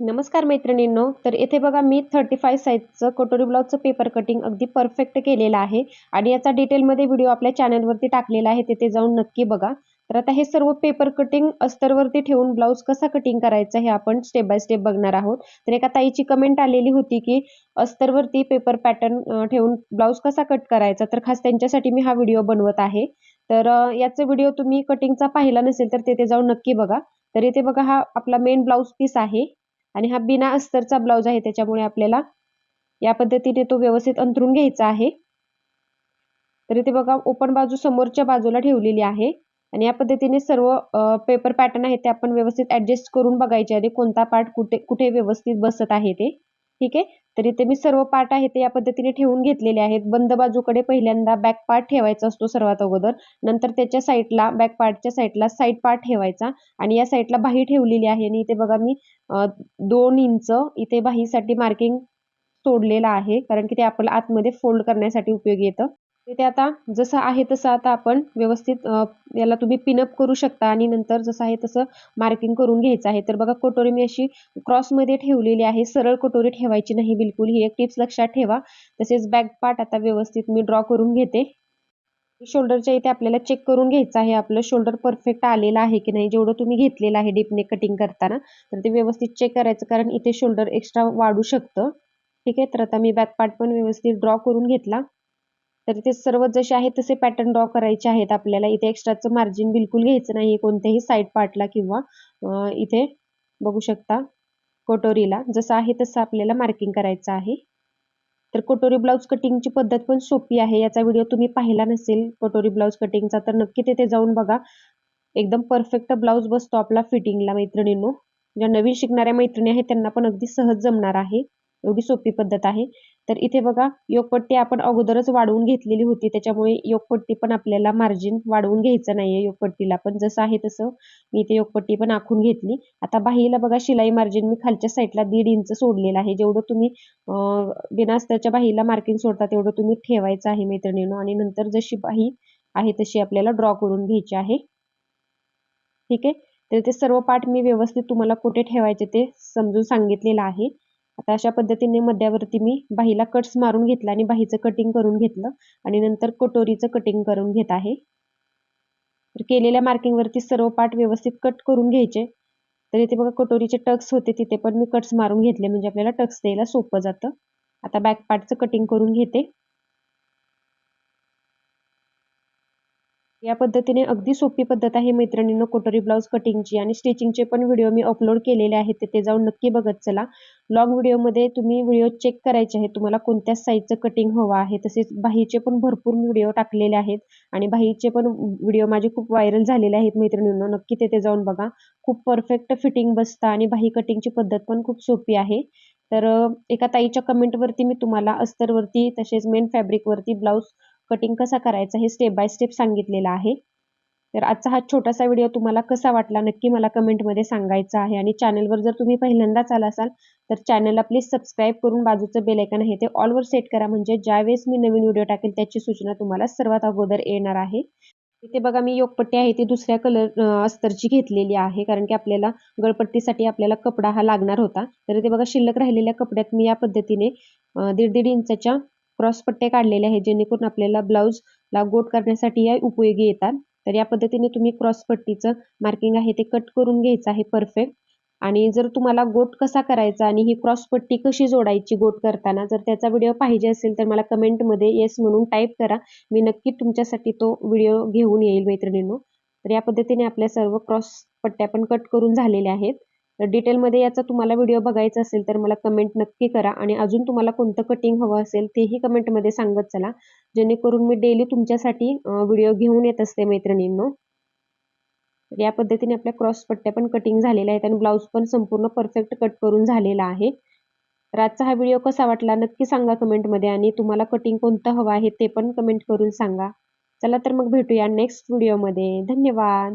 नमस्कार मैत्रिणींनो तर येथे बघा मी थर्टी फाय साईजचं कटोरी ब्लाऊजचं पेपर कटिंग अगदी परफेक्ट केलेलं आहे. आणि याचा डिटेलमध्ये व्हिडिओ आपल्या चॅनलवरती टाकलेला आहे तिथे जाऊन नक्की बघा. तर आता हे सर्व पेपर कटिंग अस्तरवरती ठेवून ब्लाऊज कसा कटिंग करायचा हे आपण स्टेप बाय स्टेप बघणार आहोत. तर एका ताईची कमेंट आलेली होती की अस्तरवरती पेपर पॅटर्न ठेवून ब्लाऊज कसा कट करायचा? तर खास त्यांच्यासाठी मी हा व्हिडिओ बनवत आहे. तर याचा व्हिडिओ तुम्ही कटिंगचा पाहिला नसेल तर तिथे जाऊन नक्की बघा. तर इथे बघा हा आपला मेन ब्लाऊज पीस आहे. आणि हा बिना अस्तरचा ब्लाऊज आहे. त्याच्यामुळे आपल्याला या पद्धतीने तो व्यवस्थित अंतरून घ्यायचा आहे. तर इथे बघा ओपन बाजू समोरच्या बाजूला ठेवलेली आहे. आणि या पद्धतीने सर्व पेपर पॅटर्न आहे ते आपण व्यवस्थित ऍडजस्ट करून बघायचे आधी कोणता पार्ट कुठे कुठे व्यवस्थित बसत आहे ते. ठीक आहे? तर इथे मी सर्व पार्ट आहे ते या पद्धतीने ठेवून घेतलेले आहेत. बंद बाजूकडे पहिल्यांदा बॅक पार्ट ठेवायचा असतो सर्वात अगोदर. नंतर त्याच्या साईडला बॅक पार्टच्या साईडला साईड पार्ट ठेवायचा आणि या साईडला बाही ठेवलेली आहे आणि इथे बघा मी दोन इंच इथे बाहीसाठी मार्किंग सोडलेला आहे. कारण की ते आपल्याला आतमध्ये फोल्ड करण्यासाठी उपयोगी येतं. ते आता जसं आहे तसं आता आपण व्यवस्थित याला तुम्ही पिनअप करू शकता आणि नंतर जसं आहे तसं मार्किंग करून घ्यायचं आहे. तर बघा कटोरी मी अशी क्रॉसमध्ये ठेवलेली आहे. सरळ कटोरी ठेवायची नाही बिलकुल. ही एक टिप्स लक्षात ठेवा. तसेच बॅक पार्ट आता व्यवस्थित मी ड्रॉ करून घेते. शोल्डरच्या इथे आपल्याला चेक करून घ्यायचं आहे. आपलं शोल्डर परफेक्ट आलेलं आहे की नाही? जेवढं तुम्ही घेतलेलं आहे डीपने कटिंग करताना तर ते व्यवस्थित चेक करायचं कारण इथे शोल्डर एक्स्ट्रा वाढू शकतं. ठीक आहे? तर आता मी बॅक पार्ट पण व्यवस्थित ड्रॉ करून घेतला. तर इथे सर्व जसे आहेत तसे पॅटर्न ड्रॉ करायचे आहेत आपल्याला. इथे एक्स्ट्राचं मार्जिन बिलकुल घ्यायचं नाही कोणत्याही साईड पार्टला किंवा इथे बघू शकता कटोरीला. जसं आहे तसं आपल्याला मार्किंग करायचं आहे. तर कटोरी ब्लाऊज कटिंगची पद्धत पण सोपी आहे. याचा व्हिडिओ तुम्ही पाहिला नसेल कटोरी ब्लाऊज कटिंगचा तर नक्की तिथे जाऊन बघा. एकदम परफेक्ट ब्लाऊज बसतो आपला फिटिंगला मैत्रिणींनो. ज्या नवीन शिकणाऱ्या मैत्रिणी आहेत त्यांना पण अगदी सहज जमणार आहे. एवढी सोपी पद्धत आहे. तर इथे बघा योगपट्टी आपण अगोदरच वाढवून घेतलेली होती. त्याच्यामुळे योगपट्टी पण आपल्याला मार्जिन वाढवून घ्यायचं नाहीये योगपट्टीला. पण जसं आहे तसं मी इथे योगपट्टी पण आखून घेतली. आता बाहीला बघा शिलाई मार्जिन मी खालच्या साईडला दीड इंच सोडलेलं आहे. जेवढं तुम्ही बिनास्ताच्या बाहीला मार्किंग सोडता तेवढं तुम्ही ठेवायचं आहे मैत्रिणीनं. आणि नंतर जशी बाही आहे तशी आपल्याला ड्रॉ करून घ्यायची आहे. ठीक आहे? तर ते सर्व पार्ट मी व्यवस्थित तुम्हाला कुठे ठेवायचे ते समजून सांगितलेलं आहे. आता अशा पद्धतीने मध्यावरती मी बाहीला कट्स मारून घेतला आणि बाहीचं कटिंग करून घेतलं. आणि नंतर कटोरीचं कटिंग करून घेत आहे. तर केलेल्या मार्किंगवरती सर्व पार्ट व्यवस्थित कट करून घ्यायचे. तर इथे बघा कटोरीचे टक्स होते तिथे पण मी कट्स मारून घेतले. म्हणजे आपल्याला टक्स द्यायला सोपं जातं. आता बॅक पार्टचं कटिंग करून घेते. या पद्धतीने अगदी सोपी पद्धत आहे. मैत्रिणींनो कोटरी ब्लाऊज कटिंगची आणि स्टिचिंगचे पण व्हिडिओ मी अपलोड केलेले आहेत. तिथे जाऊन नक्की बघत चला. लॉंग व्हिडिओमध्ये तुम्ही व्हिडिओ चेक करायचे आहेत. तुम्हाला कोणत्या साईजचं कटिंग हवं आहे. तसेच बाहीचे पण भरपूर व्हिडिओ टाकलेले आहेत. आणि बाहीचे पण व्हिडिओ माझे खूप व्हायरल झालेले आहेत मैत्रिणींनो. नक्की तिथे जाऊन बघा. खूप परफेक्ट फिटिंग बसतं आणि बाही कटिंगची पद्धत पण खूप सोपी आहे. तर एका ताईच्या कमेंटवरती मी तुम्हाला अस्तरवरती तसेच मेन फॅब्रिकवरती ब्लाऊज कटिंग कसा करायचा हे स्टेप बाय स्टेप सांगितलेलं आहे. तर आजचा हा छोटासा व्हिडिओ तुम्हाला कसा वाटला नक्की मला कमेंटमध्ये सांगायचा आहे. आणि चॅनलवर जर तुम्ही पहिल्यांदाच आला असाल तर चॅनलला प्लीज सबस्क्राईब करून बाजूचं बेलायकन आहे ते ऑलवर सेट करा. म्हणजे ज्यावेळेस मी नवीन व्हिडिओ टाकेल त्याची सूचना तुम्हाला सर्वात अगोदर येणार आहे. इथे बघा मी योगपट्टी आहे ती दुसऱ्या कलर अस्तरची घेतलेली आहे. कारण की आपल्याला गळपट्टीसाठी आपल्याला कपडा हा लागणार होता. तर इथे बघा शिल्लक राहिलेल्या कपड्यात मी या पद्धतीने दीड दीड इंचाच्या क्रॉस पट्टे काढलेले आहेत जेणेकरून आपल्याला ब्लाऊजला गोट करण्यासाठी या उपयोगी येतात. तर या पद्धतीने तुम्ही क्रॉस पट्टीचं मार्किंग आहे ते कट करून घ्यायचं आहे परफेक्ट आणि जर तुम्हाला गोट कसा करायचा आणि ही क्रॉस पट्टी कशी जोडायची गोट करताना जर त्याचा व्हिडिओ पाहिजे असेल तर मला कमेंटमध्ये येस म्हणून टाईप करा. मी नक्की तुमच्यासाठी तो व्हिडिओ घेऊन येईल मैत्रिणींनो. तर या पद्धतीने आपल्या सर्व क्रॉस पट्ट्या पण कट करून झालेल्या आहेत. तर डिटेलमध्ये याचा तुम्हाला व्हिडिओ बघायचा असेल तर मला कमेंट नक्की करा. आणि अजून तुम्हाला कोणतं कटिंग हवं असेल तेही कमेंटमध्ये सांगत चला. जेणेकरून मी डेली तुमच्यासाठी व्हिडिओ घेऊन येत असते मैत्रिणींनो. या पद्धतीने आपल्या क्रॉस पट्ट्या पण कटिंग झालेल्या आहेत आणि ब्लाऊज पण संपूर्ण परफेक्ट कट करून झालेला आहे. तर आजचा हा व्हिडिओ कसा वाटला नक्की सांगा कमेंटमध्ये आणि तुम्हाला कटिंग कोणतं हवं आहे ते पण कमेंट करून सांगा. चला तर मग भेटूया नेक्स्ट व्हिडिओमध्ये धन्यवाद.